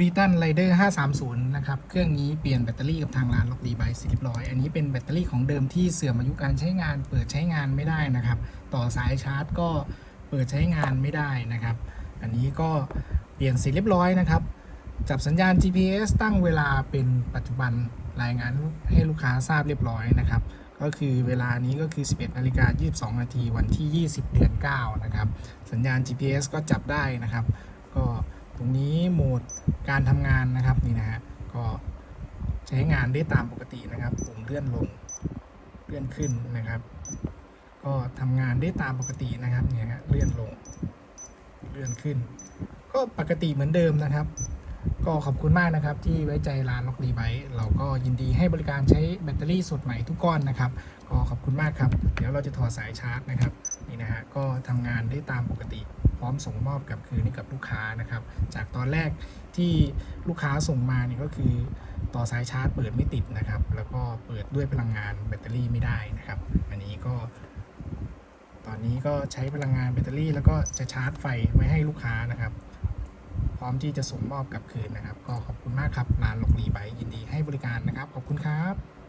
รีตันไรเดอร์530 นะครับ เครื่องนี้เปลี่ยนแบตเตอรี่กับทางร้านล็อกดีไบสิเรียบร้อย อันนี้เป็นแบตเตอรี่ของเดิมที่เสื่อมอายุการใช้งาน เปิดใช้งานไม่ได้นะครับ ต่อสายชาร์จก็เปิดใช้งานไม่ได้นะครับ อันนี้ก็เปลี่ยนเสร็จเรียบร้อยนะครับ จับสัญญาณ GPS ตั้งเวลาเป็นปัจจุบันรายงานให้ลูกค้าทราบเรียบร้อยนะครับ ก็คือเวลานี้ก็คือ 11นาฬิกา22 นาทีวันที่ 20 เดือน 9 นะครับ สัญญาณ GPS ก็จับได้นะครับ ก็ตรงนี้โหมด การทำงานนะครับนี่นะฮะก็ใช้งานได้ตามปกตินะครับปุ่มเลื่อนลงเลื่อนขึ้นนะครับ ก็ทำงานได้ตามปกตินะครับเนี่ยฮะเลื่อนลงเลื่อนขึ้น ก็ปกติเหมือนเดิมนะครับ ก็ขอบคุณมากนะครับที่ไว้ใจร้านล็อกดีไบเราก็ยินดีให้บริการใช้แบตเตอรี่สดใหม่ทุกก้อนนะครับ ก็ขอบคุณมากครับ เดี๋ยวเราจะถอดสายชาร์จนะครับนี่นะฮะก็ทำงานได้ตามปกติ ร้อมส่งมอบกับคืนให้กับลูกค้านะครับ จากตอนแรกที่ลูกค้าส่งมานี่ก็คือ ต่อสายชาร์จเปิดไม่ติดนะครับ แล้วก็เปิดด้วยพลังงานแบตเตอรี่ไม่ได้นะครับ อันนี้ก็ ตอนนี้ก็ใช้พลังงานแบตเตอรี่ แล้วก็จะชาร์จไฟไว้ให้ลูกค้านะครับ พร้อมที่จะส่งมอบกับคืนนะครับ ก็ขอบคุณมากครับร้านล็อกดีไบยินดีให้บริการนะครับ ขอบคุณครับ